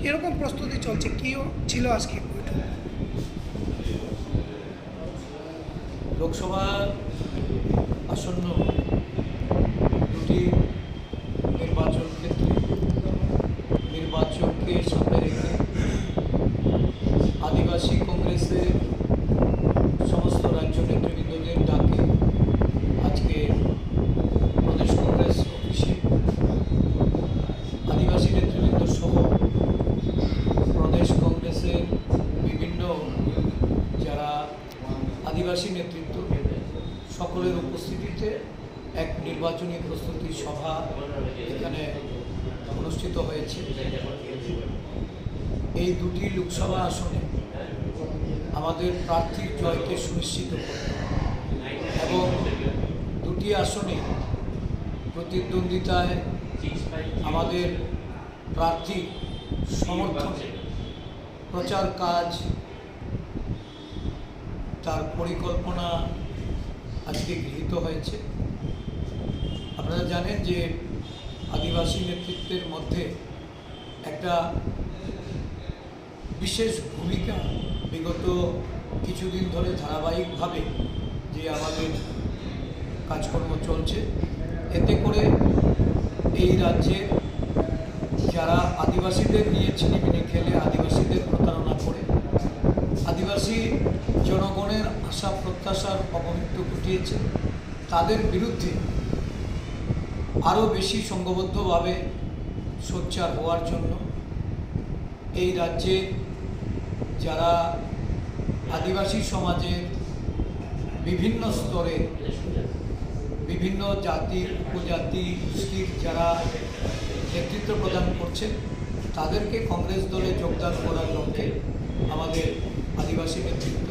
কীরকম প্রস্তুতি চলছে? কি ছিল আজকে? লোকসভা আসন্ন দুটি নির্বাচন ক্ষেত্রে নির্বাচনকে সামনে রেখে আদিবাসী কংগ্রেসের সমস্ত রাজ্য নেতৃবৃন্দদের ডাকে আজকে প্রদেশ কংগ্রেস অফিসে আদিবাসী নেতৃবৃন্দ সহ প্রদেশ কংগ্রেসের বিভিন্ন যারা আদিবাসী নেতৃত্ব সকলের উপস্থিতিতে এক নির্বাচনী প্রস্তুতি সভা এখানে অনুষ্ঠিত হয়েছে। এই দুটি লোকসভা আসনে আমাদের প্রার্থীর জয়কে সুনিশ্চিত এবং দুটি আসনে প্রতিদ্বন্দ্বিতায় আমাদের প্রার্থী সমর্থনে প্রচার কাজ তার পরিকল্পনা আজকে গৃহীত হয়েছে। আপনারা জানেন যে আদিবাসী নেতৃত্বের মধ্যে একটা বিশেষ ভূমিকা বিগত কিছুদিন ধরে ধারাবাহিকভাবে যে আমাদের কাজকর্ম চলছে, এতে করে এই রাজ্যে যারা আদিবাসীদের নিয়ে ছিনিমিনি খেলে, আদিবাসীদের প্রতারণা করে আদিবাসী জনগণের আশা প্রত্যাশার অবমৃত্যু ঘটিয়েছে। তাদের বিরুদ্ধে আরও বেশি সংঘবদ্ধভাবে সোচ্চার হওয়ার জন্য এই রাজ্যে যারা আদিবাসী সমাজের বিভিন্ন স্তরে বিভিন্ন জাতি, উপজাতি গোষ্ঠীর যারা নেতৃত্ব প্রদান করছেন তাদেরকে কংগ্রেস দলে যোগদান করার লক্ষ্যে আমাদের আদিবাসী নেতৃত্ব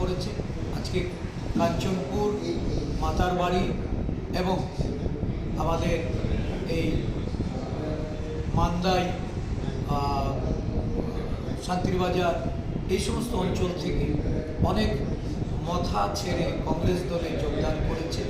করেছে। আজকে কাঞ্চনপুর, মাতার বাড়ি এবং আমাদের এই মান্দাই শান্তিরবাজার, এই সমস্ত অঞ্চল থেকে অনেক মথা ছেড়ে কংগ্রেস দলে যোগদান করেছে।